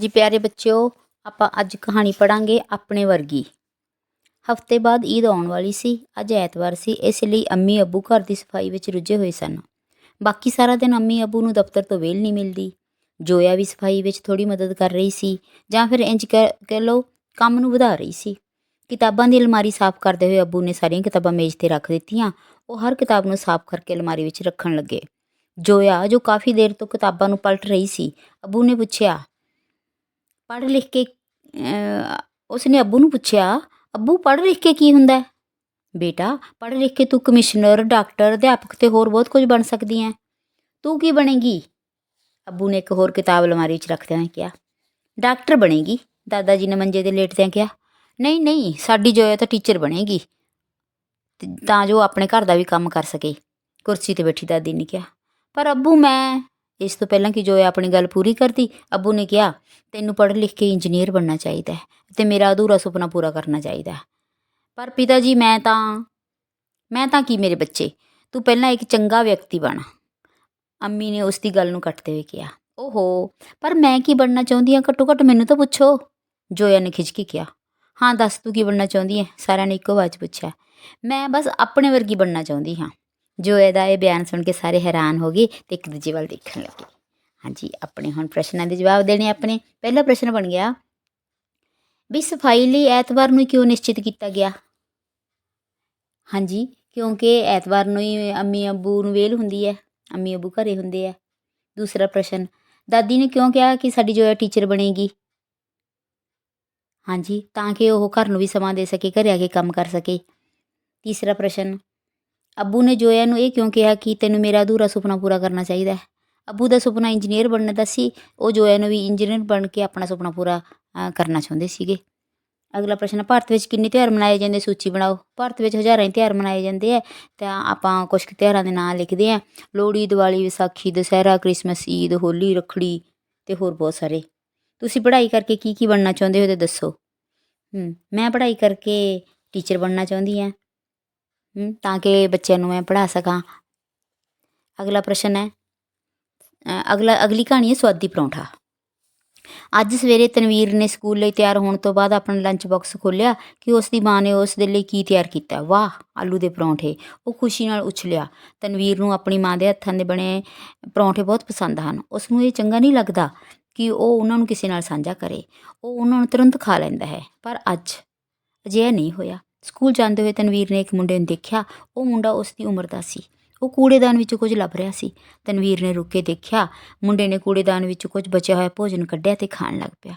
ਜੀ ਪਿਆਰੇ ਬੱਚਿਓ, ਆਪਾਂ ਅੱਜ ਕਹਾਣੀ ਪੜਾਂਗੇ ਆਪਣੇ ਵਰਗੀ। ਹਫ਼ਤੇ ਬਾਅਦ ਈਦ ਆਉਣ ਵਾਲੀ ਸੀ, ਅੱਜ ਐਤਵਾਰ ਸੀ, ਇਸ ਲਈ ਅੰਮੀ ਅੱਬੂ ਘਰ ਦੀ ਸਫ਼ਾਈ ਵਿੱਚ ਰੁੱਝੇ ਹੋਏ ਸਨ। ਬਾਕੀ ਸਾਰਾ ਦਿਨ ਅੰਮੀ ਅੱਬੂ ਨੂੰ ਦਫ਼ਤਰ ਤੋਂ ਵੇਲ ਨਹੀਂ ਮਿਲਦੀ। ਜੋਇਆ ਵੀ ਸਫ਼ਾਈ ਵਿੱਚ ਥੋੜੀ ਮਦਦ ਕਰ ਰਹੀ ਸੀ, ਜਾਂ ਫਿਰ ਇੰਜ ਕਹਿ ਕਹਿ ਲਓ, ਕੰਮ ਨੂੰ ਵਧਾ ਰਹੀ ਸੀ। ਕਿਤਾਬਾਂ ਦੀ ਅਲਮਾਰੀ ਸਾਫ਼ ਕਰਦੇ ਹੋਏ ਅੱਬੂ ਨੇ ਸਾਰੀਆਂ ਕਿਤਾਬਾਂ ਮੇਜ਼ ਤੇ ਰੱਖ ਦਿੱਤੀਆਂ, ਉਹ ਹਰ ਕਿਤਾਬ ਨੂੰ ਸਾਫ਼ ਕਰਕੇ ਅਲਮਾਰੀ ਵਿੱਚ ਰੱਖਣ ਲੱਗੇ। ਜੋਇਆ, ਜੋ ਕਾਫੀ ਦੇਰ ਤੋਂ ਕਿਤਾਬਾਂ ਨੂੰ ਪਲਟ ਰਹੀ ਸੀ, ਅੱਬੂ ਨੇ ਪੁੱਛਿਆ ਪੜ੍ਹ ਲਿਖ ਕੇ ਉਸਨੇ ਅੱਬੂ ਨੂੰ ਪੁੱਛਿਆ, ਅੱਬੂ, ਪੜ੍ਹ ਲਿਖ ਕੇ ਕੀ ਹੁੰਦਾ ਬੇਟਾ, ਪੜ੍ਹ ਲਿਖ ਕੇ ਤੂੰ ਕਮਿਸ਼ਨਰ, ਡਾਕਟਰ, ਅਧਿਆਪਕ ਤੇ ਹੋਰ ਬਹੁਤ ਕੁਝ ਬਣ ਸਕਦੀ ਹੈ। ਤੂੰ ਕੀ ਬਣੇਗੀ? ਅੱਬੂ ਨੇ ਇੱਕ ਹੋਰ ਕਿਤਾਬ ਅਲਮਾਰੀ ਵਿੱਚ ਰੱਖਦਿਆਂ ਕਿਹਾ, ਡਾਕਟਰ ਬਣੇਗੀ। ਦਾਦਾ ਜੀ ਨੇ ਮੰਜੇ ਤੇ ਲੇਟਦਿਆਂ ਕਿਹਾ, ਨਹੀਂ ਨਹੀਂ, ਸਾਡੀ ਜੋਇਆ ਤਾਂ ਟੀਚਰ ਬਣੇਗੀ। ਤਾਂ ਜੋ ਆਪਣੇ ਘਰ ਦਾ ਵੀ ਕੰਮ ਕਰ ਸਕੇ। ਕੁਰਸੀ ਤੇ ਬੈਠੀ ਦਾਦੀ ਨੇ ਕਿਹਾ, ਪਰ ਅੱਬੂ, ਮੈਂ ਇਸ ਤੋਂ ਪਹਿਲਾਂ ਕਿ ਜੋਇਆ ਆਪਣੀ ਗੱਲ ਪੂਰੀ ਕਰਦੀ, ਅੱਬੂ ਨੇ ਕਿਹਾ, ਤੈਨੂੰ ਪੜ੍ਹ ਲਿਖ ਕੇ ਇੰਜੀਨੀਅਰ ਬਣਨਾ ਚਾਹੀਦਾ ਹੈ ਤੇ ਮੇਰਾ ਅਧੂਰਾ ਸੁਪਨਾ ਪੂਰਾ ਕਰਨਾ ਚਾਹੀਦਾ ਹੈ। ਪਰ ਪਿਤਾ ਜੀ ਮੈਂ ਤਾਂ ਮੈਂ ਤਾਂ ਕੀ ਮੇਰੇ ਬੱਚੇ? ਤੂੰ ਪਹਿਲਾਂ ਇੱਕ ਚੰਗਾ ਵਿਅਕਤੀ ਬਣ। ਅੰਮੀ ਨੇ ਉਸ ਦੀ ਗੱਲ ਨੂੰ ਕੱਟਦੇ ਹੋਏ ਕਿਹਾ, ਓਹੋ, ਪਰ ਮੈਂ ਕੀ ਬਣਨਾ ਚਾਹੁੰਦੀ ਹਾਂ? ਘੱਟੋ ਘੱਟ ਮੈਨੂੰ ਤਾਂ ਪੁੱਛੋ। ਜੋਇਆ ਨੇ ਖਿੱਚ ਕੇ ਕਿਹਾ, ਹਾਂ, ਦੱਸ, ਤੂੰ ਕੀ ਬਣਨਾ ਚਾਹੁੰਦੀ ਹੈ? ਸਾਰਿਆਂ ਨੇ ਇੱਕੋ ਆਵਾਜ਼ 'ਚ ਪੁੱਛਿਆ, ਮੈਂ ਬਸ ਆਪਣੇ ਵਰਗੀ ਬਣਨਾ ਚਾਹੁੰਦੀ ਹਾਂ। ਜੋਇਆ ਦਾ ਇਹ ਬਿਆਨ ਸੁਣ ਕੇ ਸਾਰੇ ਹੈਰਾਨ ਹੋ ਗਏ ਤੇ ਇੱਕ ਦੂਜੇ ਵੱਲ ਦੇਖਣ ਲੱਗੇ। ਹਾਂਜੀ, ਆਪਣੇ ਹੁਣ ਪ੍ਰਸ਼ਨਾਂ ਦੇ ਜਵਾਬ ਦੇਣੇ ਆਪਣੇ। ਪਹਿਲਾ ਪ੍ਰਸ਼ਨ ਬਣ ਗਿਆ, ਵੀ ਸਫ਼ਾਈ ਲਈ ਐਤਵਾਰ ਨੂੰ ਕਿਉਂ ਨਿਸ਼ਚਿਤ ਕੀਤਾ ਗਿਆ? ਹਾਂਜੀ, ਕਿਉਂਕਿ ਐਤਵਾਰ ਨੂੰ ਹੀ ਅੰਮੀ ਅੱਬੂ ਨੂੰ ਵੇਲ ਹੁੰਦੀ ਹੈ, ਅੰਮੀ ਅੱਬੂ ਘਰੇ ਹੁੰਦੇ ਆ। ਦੂਸਰਾ ਪ੍ਰਸ਼ਨ, ਦਾਦੀ ਨੇ ਕਿਉਂ ਕਿਹਾ ਕਿ ਸਾਡੀ ਜੋਇਆ ਟੀਚਰ ਬਣੇਗੀ? ਹਾਂਜੀ, ਤਾਂ ਕਿ ਉਹ ਘਰ ਨੂੰ ਵੀ ਸਮਾਂ ਦੇ ਸਕੇ, ਘਰੇ ਆ ਕੇ ਕੰਮ ਕਰ ਸਕੇ। ਤੀਸਰਾ ਪ੍ਰਸ਼ਨ ਅੱਬੂ ਨੇ ਜੋਇਆ ਨੂੰ ਇਹ ਕਿਉਂ ਕਿਹਾ ਕਿ ਤੈਨੂੰ ਮੇਰਾ ਅਧੂਰਾ ਸੁਪਨਾ ਪੂਰਾ ਕਰਨਾ ਚਾਹੀਦਾ ਹੈ? ਅੱਬੂ ਦਾ ਸੁਪਨਾ ਇੰਜੀਨੀਅਰ ਬਣਨ ਦਾ ਸੀ, ਉਹ ਜੋਇਆ ਨੂੰ ਵੀ ਇੰਜੀਨੀਅਰ ਬਣ ਕੇ ਆਪਣਾ ਸੁਪਨਾ ਪੂਰਾ ਕਰਨਾ ਚਾਹੁੰਦੇ ਸੀਗੇ। ਅਗਲਾ ਪ੍ਰਸ਼ਨ ਭਾਰਤ ਵਿੱਚ ਕਿੰਨੇ ਤਿਉਹਾਰ ਮਨਾਏ ਜਾਂਦੇ? ਸੂਚੀ ਬਣਾਓ। ਭਾਰਤ ਵਿੱਚ ਹਜ਼ਾਰਾਂ ਹੀ ਤਿਉਹਾਰ ਮਨਾਏ ਜਾਂਦੇ ਆ। ਤਾਂ ਆਪਾਂ ਕੁਝ ਕੁ ਤਿਉਹਾਰਾਂ ਦੇ ਨਾਂ ਲਿਖਦੇ ਆ ਲੋਹੜੀ, ਦੀਵਾਲੀ, ਵਿਸਾਖੀ, ਦੁਸਹਿਰਾ, ਕ੍ਰਿਸਮਸ, ਈਦ, ਹੋਲੀ, ਰੱਖੜੀ ਤੇ ਹੋਰ ਬਹੁਤ ਸਾਰੇ। ਤੁਸੀਂ ਪੜ੍ਹਾਈ ਕਰਕੇ ਕੀ ਕੀ ਬਣਨਾ ਚਾਹੁੰਦੇ ਹੋ ਤੇ ਦੱਸੋ। ਹੂੰ, ਮੈਂ ਪੜ੍ਹਾਈ ਕਰਕੇ ਟੀਚਰ ਬਣਨਾ ਚਾਹੁੰਦੀ ਹਾਂ। ਤਾਂ ਕਿ ਬੱਚਿਆਂ ਨੂੰ ਮੈਂ ਪੜ੍ਹਾ ਸਕਾਂ। ਅਗਲਾ ਪ੍ਰਸ਼ਨ ਹੈ ਅਗਲਾ, ਅਗਲੀ ਕਹਾਣੀ ਹੈ ਸਵਾਦੀ ਪਰੌਂਠਾ। ਅੱਜ ਸਵੇਰੇ ਤਨਵੀਰ ਨੇ ਸਕੂਲ ਲਈ ਤਿਆਰ ਹੋਣ ਤੋਂ ਬਾਅਦ ਆਪਣਾ ਲੰਚ ਬਾਕਸ ਖੋਲ੍ਹਿਆ ਕਿ ਉਸ ਦੀ ਮਾਂ ਨੇ ਉਸ ਦੇ ਲਈ ਕੀ ਤਿਆਰ ਕੀਤਾ। ਵਾਹ, ਆਲੂ ਦੇ ਪਰੌਂਠੇ, ਉਹ ਖੁਸ਼ੀ ਨਾਲ ਉਛਲਿਆ ਤਨਵੀਰ ਨੂੰ ਆਪਣੀ ਮਾਂ ਦੇ ਹੱਥਾਂ ਦੇ ਬਣੇ ਪਰੌਂਠੇ ਬਹੁਤ ਪਸੰਦ ਹਨ। ਉਸ ਨੂੰ ਇਹ ਚੰਗਾ ਨਹੀਂ ਲੱਗਦਾ ਕਿ ਉਹ ਉਹਨਾਂ ਨੂੰ ਕਿਸੇ ਨਾਲ ਸਾਂਝਾ ਕਰੇ। ਉਹ ਉਹਨਾਂ ਨੂੰ ਤੁਰੰਤ ਖਾ ਲੈਂਦਾ ਹੈ, ਪਰ ਅੱਜ ਅਜਿਹਾ ਨਹੀਂ ਹੋਇਆ। ਸਕੂਲ ਜਾਂਦੇ ਹੋਏ ਤਨਵੀਰ ਨੇ ਇੱਕ ਮੁੰਡੇ ਨੂੰ ਦੇਖਿਆ। ਉਹ ਮੁੰਡਾ ਉਸ ਦੀ ਉਮਰ ਦਾ ਸੀ। ਉਹ ਕੂੜੇਦਾਨ ਵਿੱਚੋਂ ਕੁਝ ਲੱਭ ਰਿਹਾ ਸੀ। ਤਨਵੀਰ ਨੇ ਰੁਕ ਕੇ ਦੇਖਿਆ। ਮੁੰਡੇ ਨੇ ਕੂੜੇਦਾਨ ਵਿੱਚੋਂ ਕੁਝ ਬਚਿਆ ਹੋਇਆ ਭੋਜਨ ਕੱਢਿਆ ਤੇ ਖਾਣ ਲੱਗ ਪਿਆ।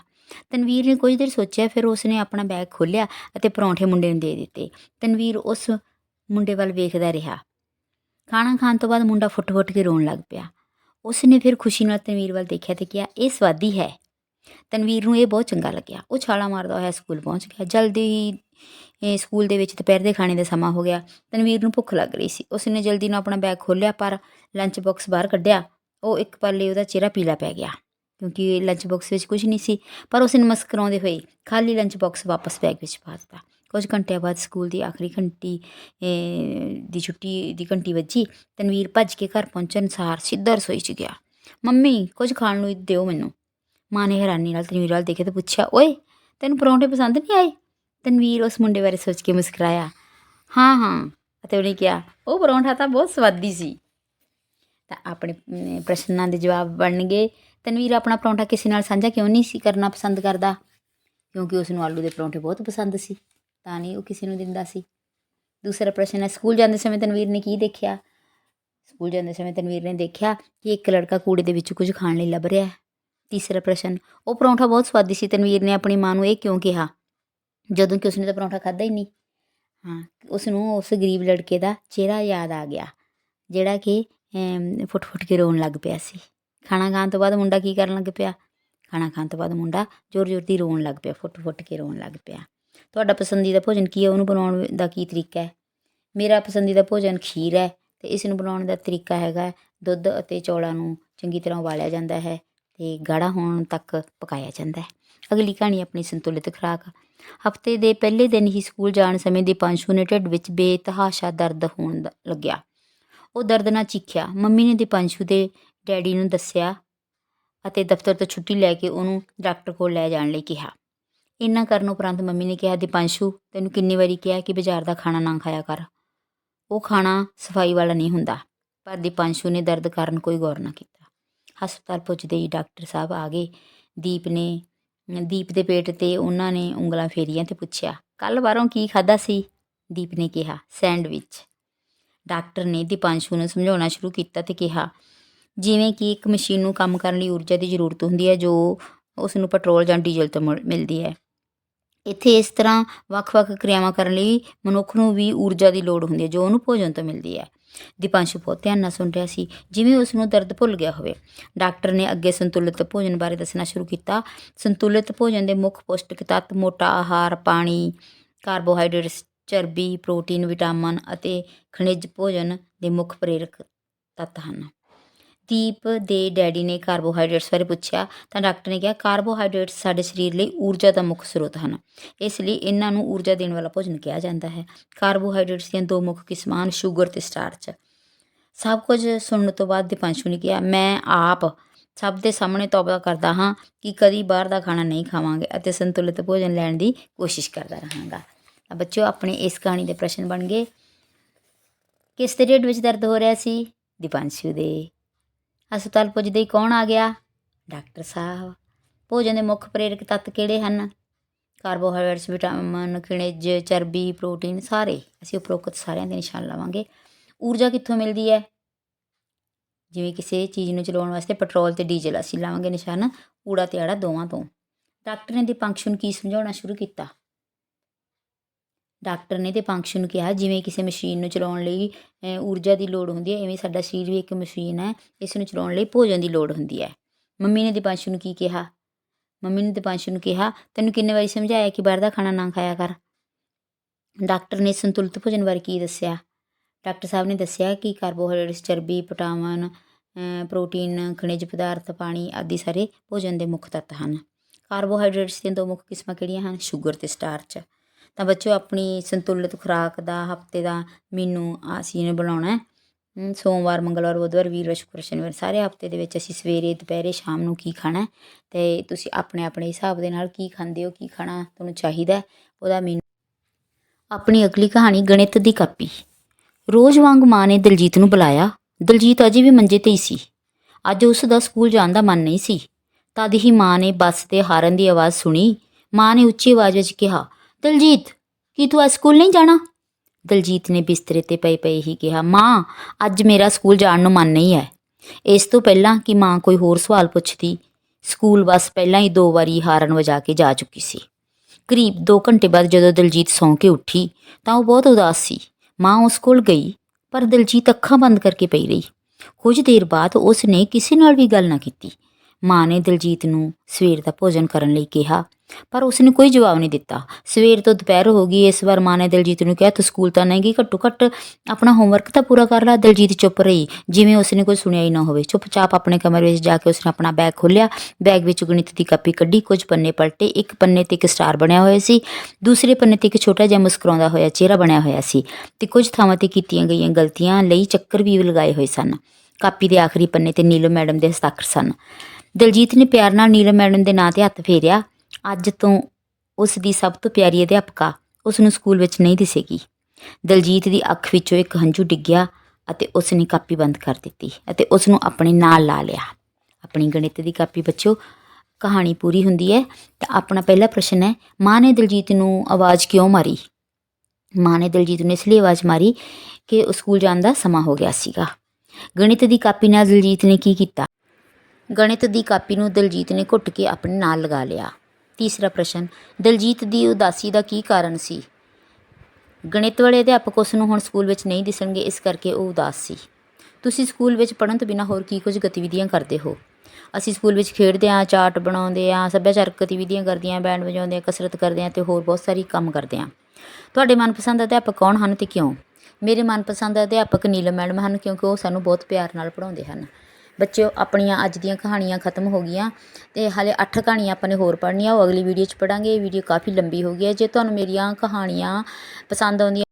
ਤਨਵੀਰ ਨੇ ਕੁਝ ਦੇਰ ਸੋਚਿਆ, ਫਿਰ ਉਸਨੇ ਆਪਣਾ ਬੈਗ ਖੋਲ੍ਹਿਆ ਅਤੇ ਪਰੌਂਠੇ ਮੁੰਡੇ ਨੂੰ ਦੇ ਦਿੱਤੇ। ਤਨਵੀਰ ਉਸ ਮੁੰਡੇ ਵੱਲ ਵੇਖਦਾ ਰਿਹਾ। ਖਾਣਾ ਖਾਣ ਤੋਂ ਬਾਅਦ ਮੁੰਡਾ ਫੁੱਟ-ਫੁੱਟ ਕੇ ਰੋਣ ਲੱਗ ਪਿਆ। ਉਸ ਨੇ ਫਿਰ ਖੁਸ਼ੀ ਨਾਲ ਤਨਵੀਰ ਵੱਲ ਦੇਖਿਆ ਤੇ ਕਿਹਾ, ਇਹ ਸਵਾਦੀ ਹੈ। ਤਨਵੀਰ ਨੂੰ ਇਹ ਬਹੁਤ ਚੰਗਾ ਲੱਗਿਆ। ਉਹ ਛਾਲਾ ਮਾਰਦਾ ਹੋਇਆ ਸਕੂਲ ਪਹੁੰਚ ਗਿਆ। ਜਲਦੀ ਹੀ ਇਹ ਸਕੂਲ ਦੇ ਵਿੱਚ ਦੁਪਹਿਰ ਦੇ ਖਾਣੇ ਦਾ ਸਮਾਂ ਹੋ ਗਿਆ। ਤਨਵੀਰ ਨੂੰ ਭੁੱਖ ਲੱਗ ਰਹੀ ਸੀ। ਉਸਨੇ ਜਲਦੀ ਨਾਲ ਆਪਣਾ ਬੈਗ ਖੋਲ੍ਹਿਆ, ਪਰ ਲੰਚ ਬਾਕਸ ਬਾਹਰ ਕੱਢਿਆ। ਉਹ ਇੱਕ ਪੱਲੇ ਉਹਦਾ ਚਿਹਰਾ ਪੀਲਾ ਪੈ ਗਿਆ, ਕਿਉਂਕਿ ਲੰਚ ਬਾਕਸ ਵਿੱਚ ਕੁਝ ਨਹੀਂ ਸੀ, ਪਰ ਉਸਨੇ ਨੇ ਮੁਸਕਰਾਉਂਦੇ ਹੋਏ ਖਾਲੀ ਲੰਚ ਬਾਕਸ ਵਾਪਸ ਬੈਗ ਵਿੱਚ ਪਾ ਦਿੱਤਾ। ਕੁਝ ਘੰਟਿਆਂ ਬਾਅਦ ਸਕੂਲ ਦੀ ਆਖਰੀ ਘੰਟੀ ਦੀ ਛੁੱਟੀ ਦੀ ਘੰਟੀ ਵੱਜੀ। ਤਨਵੀਰ ਭੱਜ ਕੇ ਘਰ ਪਹੁੰਚਣ ਸਾਰ ਸਿੱਧਾ ਰਸੋਈ 'ਚ ਗਿਆ। ਮੰਮੀ ਕੁਝ ਖਾਣ ਨੂੰ ਦਿਓ ਮੈਨੂੰ। ਮਾਂ ਨੇ ਹੈਰਾਨੀ ਨਾਲ ਤਨਵੀਰ ਵੱਲ ਦੇਖਿਆ ਤੇ ਪੁੱਛਿਆ, ਓਏ, ਤੈਨੂੰ ਪਰੌਂਠੇ ਪਸੰਦ ਨਹੀਂ ਆਏ? ਤਨਵੀਰ ਉਸ ਮੁੰਡੇ ਬਾਰੇ ਸੋਚ ਕੇ ਮੁਸਕਰਾਇਆ। ਹਾਂ ਹਾਂ, ਅਤੇ ਉਹਨੇ ਕਿਹਾ, ਉਹ ਪਰੌਂਠਾ ਤਾਂ ਬਹੁਤ ਸਵਾਦੀ ਸੀ। ਤਾਂ ਆਪਣੇ ਪ੍ਰਸ਼ਨਾਂ ਦੇ ਜਵਾਬ ਬਣ ਗਏ ਤਨਵੀਰ ਆਪਣਾ ਪਰੌਂਠਾ ਕਿਸੇ ਨਾਲ ਸਾਂਝਾ ਕਿਉਂ ਨਹੀਂ ਸੀ ਕਰਨਾ ਪਸੰਦ ਕਰਦਾ? ਕਿਉਂਕਿ ਉਸ ਨੂੰ ਆਲੂ ਦੇ ਪਰੌਂਠੇ ਬਹੁਤ ਪਸੰਦ ਸੀ, ਤਾਂ ਨਹੀਂ ਉਹ ਕਿਸੇ ਨੂੰ ਦਿੰਦਾ ਸੀ। ਦੂਸਰਾ ਪ੍ਰਸ਼ਨ ਹੈ, ਸਕੂਲ ਜਾਂਦੇ ਸਮੇਂ ਤਨਵੀਰ ਨੇ ਕੀ ਦੇਖਿਆ? ਸਕੂਲ ਜਾਂਦੇ ਸਮੇਂ ਤਨਵੀਰ ਨੇ ਦੇਖਿਆ ਕਿ ਇੱਕ ਲੜਕਾ ਕੂੜੇ ਦੇ ਵਿੱਚ ਕੁਝ ਖਾਣ ਲਈ ਲੱਭ ਰਿਹਾ ਹੈ। ਤੀਸਰਾ ਪ੍ਰਸ਼ਨ, ਉਹ ਪਰੌਂਠਾ ਬਹੁਤ ਸਵਾਦੀ ਸੀ, ਤਨਵੀਰ ਨੇ ਆਪਣੀ ਮਾਂ ਨੂੰ ਇਹ ਕਿਉਂ ਕਿਹਾ? ਜਦੋਂ ਕਿ ਉਸਨੇ ਤਾਂ ਪਰੌਂਠਾ ਖਾਦਾ ਹੀ ਨਹੀਂ। ਹਾਂ। ਉਸ ਨੂੰ ਉਸ ਗਰੀਬ ਲੜਕੇ ਦਾ ਚਿਹਰਾ ਯਾਦ ਆ ਗਿਆ ਜਿਹੜਾ ਕਿ ਅਮ, ਫੁੱਟ-ਫੁੱਟ ਕੇ ਰੋਣ ਲੱਗ ਪਿਆ ਸੀ। ਖਾਣਾ ਖਾਣ ਤੋਂ ਬਾਅਦ ਮੁੰਡਾ ਕੀ ਕਰਨ ਲੱਗ ਪਿਆ? ਖਾਣਾ ਖਾਣ ਤੋਂ ਬਾਅਦ ਮੁੰਡਾ ਜ਼ੋਰ-ਜ਼ੋਰ ਦੀ ਰੋਣ ਲੱਗ ਪਿਆ ਫੁੱਟ-ਫੁੱਟ ਕੇ ਰੋਣ ਲੱਗ ਪਿਆ। ਤੁਹਾਡਾ ਪਸੰਦੀਦਾ ਭੋਜਨ ਕੀ ਹੈ? ਉਹਨੂੰ ਬਣਾਉਣ ਦਾ ਕੀ ਤਰੀਕਾ ਹੈ? ਮੇਰਾ ਪਸੰਦੀਦਾ ਭੋਜਨ ਖੀਰ ਹੈ ਤੇ ਇਸ ਨੂੰ ਬਣਾਉਣ ਦਾ ਤਰੀਕਾ ਹੈਗਾ ਦੁੱਧ ਅਤੇ ਚੌਲਾਂ ਨੂੰ ਚੰਗੀ ਤਰ੍ਹਾਂ ਉਬਾਲਿਆ ਜਾਂਦਾ ਹੈ ਤੇ ਗਾੜਾ ਹੋਣ ਤੱਕ ਪਕਾਇਆ ਜਾਂਦਾ ਹੈ। ਅਗਲੀ ਕਹਾਣੀ ਆਪਣੀ ਸੰਤੁਲਿਤ ਖੁਰਾਕ ਹਫ਼ਤੇ ਦੇ ਪਹਿਲੇ ਦਿਨ ਹੀ ਸਕੂਲ ਜਾਣ ਸਮੇਂ ਦੀਪਾਂਸ਼ੂ ਨੇ ਢਿੱਡ ਵਿੱਚ ਬੇਤਹਾਸ਼ਾ ਦਰਦ ਹੋਣ ਲੱਗਿਆ। ਉਹ ਦਰਦ ਨਾਲ ਚੀਖਿਆ। ਮੰਮੀ ਨੇ ਦੀਪਾਂਸ਼ੂ ਦੇ ਡੈਡੀ ਨੂੰ ਦੱਸਿਆ ਅਤੇ ਦਫ਼ਤਰ ਤੋਂ ਛੁੱਟੀ ਲੈ ਕੇ ਉਹਨੂੰ ਡਾਕਟਰ ਕੋਲ ਲੈ ਜਾਣ ਲਈ ਕਿਹਾ। ਇੰਨਾ ਕਰਨ ਉਪਰੰਤ ਮੰਮੀ ਨੇ ਕਿਹਾ, ਦੀਪਾਂਸ਼ੂ, ਤੈਨੂੰ ਕਿੰਨੀ ਵਾਰੀ ਕਿਹਾ ਕਿ ਬਾਜ਼ਾਰ ਦਾ ਖਾਣਾ ਨਾ ਖਾਇਆ ਕਰ। ਉਹ ਖਾਣਾ ਸਫ਼ਾਈ ਵਾਲਾ ਨਹੀਂ ਹੁੰਦਾ ਪਰ ਦੀਪਾਂਸ਼ੂ ਨੇ ਦਰਦ ਕਾਰਨ ਕੋਈ ਗੌਰ ਨਾ ਕੀਤਾ। ਹਸਪਤਾਲ ਪੁੱਜਦੇ ਹੀ ਡਾਕਟਰ ਸਾਹਿਬ ਆ ਗਏ। ਦੀਪ ਨੇ ਦੀਪ ਦੇ ਪੇਟ ਤੇ ਉਹਨਾਂ ਨੇ ਉਂਗਲਾਂ ਫੇਰੀਆਂ ਤੇ ਪੁੱਛਿਆ ਕੱਲ ਬਾਹਰੋਂ ਕੀ ਖਾਦਾ ਸੀ? ਦੀਪ ਨੇ ਕਿਹਾ, ਸੈਂਡਵਿਚ। ਡਾਕਟਰ ਨੇ ਦੀਪਾਂਸ਼ੂ ਨੂੰ ਸਮਝਾਉਣਾ ਸ਼ੁਰੂ ਕੀਤਾ ਤੇ ਕਿਹਾ, ਜਿਵੇਂ ਕਿ ਇੱਕ ਮਸ਼ੀਨ ਨੂੰ ਕੰਮ ਕਰਨ ਲਈ ਊਰਜਾ ਦੀ ਜ਼ਰੂਰਤ ਹੁੰਦੀ ਹੈ, ਜੋ ਉਸ ਨੂੰ ਪੈਟਰੋਲ ਜਾਂ ਡੀਜ਼ਲ ਤੋਂ ਮੁੜ- ਮਿਲਦੀ ਹੈ। ਇੱਥੇ ਇਸ ਤਰ੍ਹਾਂ ਵੱਖ-ਵੱਖ ਕਿਰਿਆਵਾਂ ਕਰਨ ਲਈ ਮਨੁੱਖ ਨੂੰ ਵੀ ਊਰਜਾ ਦੀ ਲੋੜ ਹੁੰਦੀ ਹੈ, ਜੋ ਉਹਨੂੰ ਭੋਜਨ ਤੋਂ ਮਿਲਦੀ ਹੈ। ਦੀਪਾਂਸ਼ੂ ਬਹੁਤ ਧਿਆਨ ਨਾਲ ਸੁਣ ਰਿਹਾ ਸੀ, ਜਿਵੇਂ ਉਸ ਨੂੰ ਦਰਦ ਭੁੱਲ ਗਿਆ ਹੋਵੇ। ਡਾਕਟਰ ਨੇ ਅੱਗੇ ਸੰਤੁਲਿਤ ਭੋਜਨ ਬਾਰੇ ਦੱਸਣਾ ਸ਼ੁਰੂ ਕੀਤਾ। ਸੰਤੁਲਿਤ ਭੋਜਨ ਦੇ ਮੁੱਖ ਪੌਸ਼ਟਿਕ ਤੱਤ ਮੋਟਾ ਆਹਾਰ, ਪਾਣੀ, ਕਾਰਬੋਹਾਈਡਰੇਟਸ, ਚਰਬੀ, ਪ੍ਰੋਟੀਨ, ਵਿਟਾਮਿਨ ਅਤੇ ਖਣਿਜ ਭੋਜਨ ਦੇ ਮੁੱਖ ਪ੍ਰੇਰਕ ਤੱਤ ਹਨ। ਦੀਪ ਦੇ ਡੈਡੀ ਨੇ ਕਾਰਬੋਹਾਈਡਰੇਟਸ ਬਾਰੇ ਪੁੱਛਿਆ ਤਾਂ ਡਾਕਟਰ ਨੇ ਕਿਹਾ ਕਾਰਬੋਹਾਈਡਰੇਟਸ ਸਾਡੇ ਸਰੀਰ ਲਈ ਊਰਜਾ ਦਾ ਮੁੱਖ ਸਰੋਤ ਹਨ। ਇਸ ਲਈ ਇਹਨਾਂ ਨੂੰ ਊਰਜਾ ਦੇਣ ਵਾਲਾ ਭੋਜਨ ਕਿਹਾ ਜਾਂਦਾ ਹੈ। ਕਾਰਬੋਹਾਈਡਰੇਟਸ ਦੀਆਂ ਦੋ ਮੁੱਖ ਕਿਸਮਾਂ ਹਨ, ਸ਼ੂਗਰ ਤੇ ਸਟਾਰਚ। ਸਭ ਕੁਝ ਸੁਣਨ ਤੋਂ ਬਾਅਦ ਦੀਪਾਂਸ਼ੂ ਨੇ ਕਿਹਾ, ਮੈਂ ਆਪ ਸਭ ਦੇ ਸਾਹਮਣੇ ਤੌਬਾ ਕਰਦਾ ਹਾਂ ਕਿ ਕਦੀ ਬਾਹਰ ਦਾ ਖਾਣਾ ਨਹੀਂ ਖਾਵਾਂਗੇ ਅਤੇ ਸੰਤੁਲਿਤ ਭੋਜਨ ਲੈਣ ਦੀ ਕੋਸ਼ਿਸ਼ ਕਰਦਾ ਰਹਾਂਗਾ। ਤਾਂ ਬੱਚਿਓ, ਆਪਣੇ ਇਸ ਕਹਾਣੀ ਦੇ ਪ੍ਰਸ਼ਨ ਬਣ ਗਏ। ਕਿਸ ਦੇ ਢਿੱਡ ਵਿੱਚ ਦਰਦ ਹੋ ਰਿਹਾ ਸੀ? ਦੀਪਾਂਸ਼ੂ ਦੇ। ਹਸਪਤਾਲ ਪੁੱਜਦੇ ਹੀ ਕੌਣ ਆ ਗਿਆ? ਡਾਕਟਰ ਸਾਹਿਬ। ਭੋਜਨ ਦੇ ਮੁੱਖ ਪ੍ਰੇਰਕ ਤੱਤ ਕਿਹੜੇ ਹਨ? ਕਾਰਬੋਹਾਈਡਰੇਟਸ, ਵਿਟਾਮਿਨ, ਖਣਿਜ, ਚਰਬੀ, ਪ੍ਰੋਟੀਨ ਸਾਰੇ। ਅਸੀਂ ਉਪਰੋਕਤ ਸਾਰਿਆਂ ਦੇ ਨਿਸ਼ਾਨ ਲਾਵਾਂਗੇ। ਊਰਜਾ ਕਿੱਥੋਂ ਮਿਲਦੀ ਹੈ? ਜਿਵੇਂ ਕਿਸੇ ਚੀਜ਼ ਨੂੰ ਚਲਾਉਣ ਵਾਸਤੇ ਪੈਟਰੋਲ ਤੇ ਡੀਜ਼ਲ ਅਸੀਂ ਲਾਵਾਂਗੇ ਨਿਸ਼ਾਨ। ਊੜਾ ਤੇ ਆੜਾ ਦੋਵਾਂ ਤੋਂ। ਡਾਕਟਰ ਨੇ ਦੀਪਾਂਸ਼ੂ ਨੂੰ ਕੀ ਸਮਝਾਉਣਾ ਸ਼ੁਰੂ ਕੀਤਾ? ਡਾਕਟਰ ਨੇ ਦੀਪਾਂਸ਼ੂ ਨੂੰ ਕਿਹਾ, ਜਿਵੇਂ ਕਿਸੇ ਮਸ਼ੀਨ ਨੂੰ ਚਲਾਉਣ ਲਈ ਊਰਜਾ ਦੀ ਲੋੜ ਹੁੰਦੀ ਹੈ ਐਵੇਂ ਸਾਡਾ ਸਰੀਰ ਵੀ ਇੱਕ ਮਸ਼ੀਨ ਹੈ, ਇਸ ਨੂੰ ਚਲਾਉਣ ਲਈ ਭੋਜਨ ਦੀ ਲੋੜ ਹੁੰਦੀ ਹੈ। ਮੰਮੀ ਨੇ ਦੀਪਾਂਸ਼ੂ ਨੂੰ ਕੀ ਕਿਹਾ? ਮੰਮੀ ਨੇ ਦੀਪਾਂਸ਼ੂ ਨੂੰ ਕਿਹਾ, ਤੈਨੂੰ ਕਿੰਨੇ ਵਾਰੀ ਸਮਝਾਇਆ ਕਿ ਬਾਹਰ ਦਾ ਖਾਣਾ ਨਾ ਖਾਇਆ ਕਰ? ਡਾਕਟਰ ਨੇ ਸੰਤੁਲਿਤ ਭੋਜਨ ਬਾਰੇ ਕੀ ਦੱਸਿਆ? ਡਾਕਟਰ ਸਾਹਿਬ ਨੇ ਦੱਸਿਆ ਕਿ ਕਾਰਬੋਹਾਈਡਰੇਟਸ, ਚਰਬੀ, ਵਿਟਾਮਿਨ ਪ੍ਰੋਟੀਨ, ਖਣਿਜ ਪਦਾਰਥ, ਪਾਣੀ ਆਦਿ ਸਾਰੇ ਭੋਜਨ ਦੇ ਮੁੱਖ ਤੱਤ ਹਨ। ਕਾਰਬੋਹਾਈਡਰੇਟਸ ਦੀਆਂ ਦੋ ਮੁੱਖ ਕਿਸਮਾਂ ਕਿਹੜੀਆਂ ਹਨ? ਸ਼ੂਗਰ ਤੇ ਸਟਾਰਚ। ਤਾਂ ਬੱਚਿਓ ਆਪਣੀ ਸੰਤੁਲਿਤ ਖੁਰਾਕ ਦਾ ਹਫ਼ਤੇ ਦਾ ਮੀਨੂ ਅਸੀਂ ਨੇ ਬਣਾਉਣਾ ਹੈ। ਸੋਮਵਾਰ, ਮੰਗਲਵਾਰ, ਬੁੱਧਵਾਰ ਵੀਰਵਾਰ ਸ਼ੁੱਕਰ ਸ਼ਨੀਵਾਰ ਸਾਰੇ ਹਫ਼ਤੇ ਦੇ ਵਿੱਚ ਅਸੀਂ ਸਵੇਰੇ, ਦੁਪਹਿਰੇ, ਸ਼ਾਮ ਨੂੰ ਕੀ ਖਾਣਾ ਹੈ ਤੇ ਤੁਸੀਂ ਆਪਣੇ ਆਪਣੇ ਹਿਸਾਬ ਦੇ ਨਾਲ ਕੀ ਖਾਂਦੇ ਹੋ, ਕੀ ਖਾਣਾ ਤੁਹਾਨੂੰ ਚਾਹੀਦਾ ਉਹਦਾ ਮੀਨੂ ਆਪਣੀ ਅਗਲੀ ਕਹਾਣੀ, ਗਣਿਤ ਦੀ ਕਾਪੀ। ਰੋਜ਼ ਵਾਂਗ ਮਾਂ ਨੇ ਦਲਜੀਤ ਨੂੰ ਬੁਲਾਇਆ। ਦਲਜੀਤ ਅਜੇ ਵੀ ਮੰਜੇ ਤੇ ਹੀ ਸੀ। ਅੱਜ ਉਸ ਦਾ ਸਕੂਲ ਜਾਣ ਦਾ ਮਨ ਨਹੀਂ ਸੀ। ਤਦ ਹੀ ਮਾਂ ਨੇ ਬੱਸ ਦੇ ਹਾਰਨ ਦੀ ਆਵਾਜ਼ ਸੁਣੀ। ਮਾਂ ਨੇ ਉੱਚੀ ਆਵਾਜ਼ ਵਿੱਚ ਕਿਹਾ ਦਲਜੀਤ, ਕੀ ਤੂੰ ਅੱਜ ਸਕੂਲ ਨਹੀਂ ਜਾਣਾ? ਦਲਜੀਤ ਨੇ ਬਿਸਤਰੇ ਤੇ ਪਈ ਪਈ ਹੀ ਕਿਹਾ, ਮਾਂ, ਅੱਜ ਮੇਰਾ ਸਕੂਲ ਜਾਣ ਨੂੰ ਮਨ ਨਹੀਂ ਹੈ। ਇਸ ਤੋਂ ਪਹਿਲਾਂ ਕਿ ਮਾਂ ਕੋਈ ਹੋਰ ਸਵਾਲ ਪੁੱਛਦੀ, ਸਕੂਲ ਬੱਸ ਪਹਿਲਾਂ ਹੀ ਦੋ ਵਾਰੀ ਹਾਰਨ ਵਜਾ ਕੇ ਜਾ ਚੁੱਕੀ ਸੀ। ਕਰੀਬ 2 ਘੰਟੇ ਬਾਅਦ ਜਦੋਂ ਦਲਜੀਤ ਸੌਂ ਕੇ ਉੱਠੀ, ਤਾਂ ਉਹ ਬਹੁਤ ਉਦਾਸ ਸੀ। ਮਾਂ ਉਸ ਕੋਲ ਗਈ, ਪਰ ਦਲਜੀਤ ਅੱਖਾਂ ਬੰਦ ਕਰਕੇ ਪਈ ਰਹੀ। ਕੁਝ ਦੇਰ ਬਾਅਦ ਉਸ ਨੇ ਕਿਸੇ ਨਾਲ ਵੀ ਗੱਲ ਨਾ ਕੀਤੀ। ਮਾਂ ਨੇ ਦਲਜੀਤ ਨੂੰ ਸਵੇਰ ਦਾ ਭੋਜਨ ਕਰਨ ਲਈ ਕਿਹਾ, ਪਰ ਉਸ ਨੇ ਕੋਈ ਜਵਾਬ ਨਹੀਂ ਦਿੱਤਾ। ਸਵੇਰ ਤੋਂ ਦੁਪਹਿਰ ਹੋ ਗਈ, ਇਸ ਵਾਰ ਮਾਂ ਨੇ ਦਲਜੀਤ ਨੂੰ ਕਿਹਾ, ਤੂੰ ਸਕੂਲ ਤਾਂ ਨਹੀਂ ਗਈ ਘੱਟੋ ਘੱਟ ਆਪਣਾ ਹੋਮਵਰਕ ਤਾਂ ਪੂਰਾ ਕਰ ਲੈ। ਦਲਜੀਤ ਚੁੱਪ ਰਹੀ, ਜਿਵੇਂ ਉਸ ਨੇ ਕੋਈ ਸੁਣਿਆ ਹੀ ਨਾ ਹੋਵੇ। ਚੁੱਪਚਾਪ ਆਪਣੇ ਕਮਰੇ ਵਿੱਚ ਜਾ ਕੇ ਉਸਨੇ ਆਪਣਾ ਬੈਗ ਖੋਲ੍ਹਿਆ। ਬੈਗ ਵਿੱਚ ਗਣਿਤ ਦੀ ਕਾਪੀ ਕੱਢੀ, ਕੁਝ ਪੰਨੇ ਪਲਟੇ, ਇੱਕ ਪੰਨੇ ਤੇ ਇੱਕ ਸਟਾਰ ਬਣਿਆ ਹੋਇਆ ਸੀ, ਦੂਸਰੇ ਪੰਨੇ ਤੇ ਇੱਕ ਛੋਟਾ ਜਿਹਾ ਮੁਸਕਰਾਉਂਦਾ ਹੋਇਆ ਚਿਹਰਾ ਬਣਿਆ ਹੋਇਆ ਸੀ ਤੇ ਕੁਝ ਥਾਵਾਂ ਤੇ ਕੀਤੀਆਂ ਗਈਆਂ ਗਲਤੀਆਂ ਲਈ ਚੱਕਰ ਵੀ ਲਗਾਏ ਹੋਏ ਸਨ। ਕਾਪੀ ਦੇ ਆਖਰੀ ਪੰਨੇ ਤੇ ਨੀਲੋ ਮੈਡਮ ਦੇ ਹਸਤਾਖਰ ਸਨ। ਦਲਜੀਤ ਨੇ ਪਿਆਰ ਨਾਲ ਨੀਲਮ ਮੈਡਮ ਦੇ ਨਾਂ ਤੇ ਹੱਥ ਫੇਰਿਆ। ਅੱਜ ਤੋਂ ਉਸ ਦੀ ਸਭ ਤੋਂ ਪਿਆਰੀ ਅਧਿਆਪਕਾ ਉਸ ਨੂੰ ਸਕੂਲ ਵਿੱਚ ਨਹੀਂ ਦਿਸੇਗੀ। ਦਲਜੀਤ ਦੀ ਅੱਖ ਵਿੱਚੋਂ ਇੱਕ ਹੰਝੂ ਡਿੱਗਿਆ ਅਤੇ ਉਸ ਨੇ ਕਾਪੀ ਬੰਦ ਕਰ ਦਿੱਤੀ ਅਤੇ ਉਸ ਨੂੰ ਆਪਣੇ ਨਾਲ ਲਾ ਲਿਆ। ਆਪਣੀ ਗਣਿਤ ਦੀ ਕਾਪੀ ਬੱਚੋ, ਕਹਾਣੀ ਪੂਰੀ ਹੁੰਦੀ ਹੈ ਤਾਂ ਆਪਣਾ ਪਹਿਲਾ ਪ੍ਰਸ਼ਨ ਹੈ, ਮਾਂ ਨੇ ਦਲਜੀਤ ਨੂੰ ਆਵਾਜ਼ ਕਿਉਂ ਮਾਰੀ? ਮਾਂ ਨੇ ਦਲਜੀਤ ਨੂੰ ਇਸ ਲਈ ਆਵਾਜ਼ ਮਾਰੀ ਕਿ ਉਹ ਸਕੂਲ ਜਾਣ ਦਾ ਸਮਾਂ ਹੋ ਗਿਆ ਸੀਗਾ। ਗਣਿਤ ਦੀ ਕਾਪੀ ਨਾਲ ਦਲਜੀਤ ਨੇ ਕੀ ਕੀਤਾ? ਗਣਿਤ ਦੀ ਕਾਪੀ ਨੂੰ ਦਲਜੀਤ ਨੇ ਘੁੱਟ ਕੇ ਆਪਣੇ ਨਾਲ ਲਗਾ ਲਿਆ। ਤੀਸਰਾ ਪ੍ਰਸ਼ਨ, ਦਲਜੀਤ ਦੀ ਉਦਾਸੀ ਦਾ ਕੀ ਕਾਰਨ ਸੀ? ਗਣਿਤ ਵਾਲੇ ਅਧਿਆਪਕ ਉਸ ਨੂੰ ਹੁਣ ਸਕੂਲ ਵਿੱਚ ਨਹੀਂ ਦਿਸਣਗੇ, ਇਸ ਕਰਕੇ ਉਹ ਉਦਾਸ ਸੀ। ਤੁਸੀਂ ਸਕੂਲ ਵਿੱਚ ਪੜ੍ਹਨ ਤੋਂ ਬਿਨਾਂ ਹੋਰ ਕੀ ਕੁਝ ਗਤੀਵਿਧੀਆਂ ਕਰਦੇ ਹੋ? ਅਸੀਂ ਸਕੂਲ ਵਿੱਚ ਖੇਡਦੇ ਹਾਂ, ਚਾਰਟ ਬਣਾਉਂਦੇ ਹਾਂ, ਸੱਭਿਆਚਾਰਕ ਗਤੀਵਿਧੀਆਂ ਕਰਦੇ ਹਾਂ, ਬੈਂਡ ਵਜਾਉਂਦੇ ਹਾਂ, ਕਸਰਤ ਕਰਦੇ ਹਾਂ ਤੇ ਹੋਰ ਬਹੁਤ ਸਾਰੀ ਕੰਮ ਕਰਦੇ ਹਾਂ। ਤੁਹਾਡੇ ਮਨਪਸੰਦ ਅਧਿਆਪਕ ਕੌਣ ਹਨ ਤੇ ਕਿਉਂ? ਮੇਰੇ ਮਨਪਸੰਦ ਅਧਿਆਪਕ ਨੀਲਮ ਮੈਡਮ ਹਨ ਕਿਉਂਕਿ ਉਹ ਸਾਨੂੰ ਬਹੁਤ ਪਿਆਰ ਨਾਲ ਪੜ੍ਹਾਉਂਦੇ ਹਨ। ਬੱਚਿਓ, ਆਪਣੀਆਂ ਅੱਜ ਦੀਆਂ ਕਹਾਣੀਆਂ ਖਤਮ ਹੋ ਗਈਆਂ ਅਤੇ ਹਾਲੇ ਅੱਠ ਕਹਾਣੀਆਂ ਆਪਾਂ ਨੇ ਹੋਰ ਪੜ੍ਹਨੀਆਂ, ਉਹ ਅਗਲੀ ਵੀਡੀਓ 'ਚ ਪੜ੍ਹਾਂਗੇ। ਇਹ ਵੀਡੀਓ ਕਾਫੀ ਲੰਬੀ ਹੋ ਗਈ ਹੈ। ਜੇ ਤੁਹਾਨੂੰ ਮੇਰੀਆਂ ਕਹਾਣੀਆਂ ਪਸੰਦ ਆਉਂਦੀਆਂ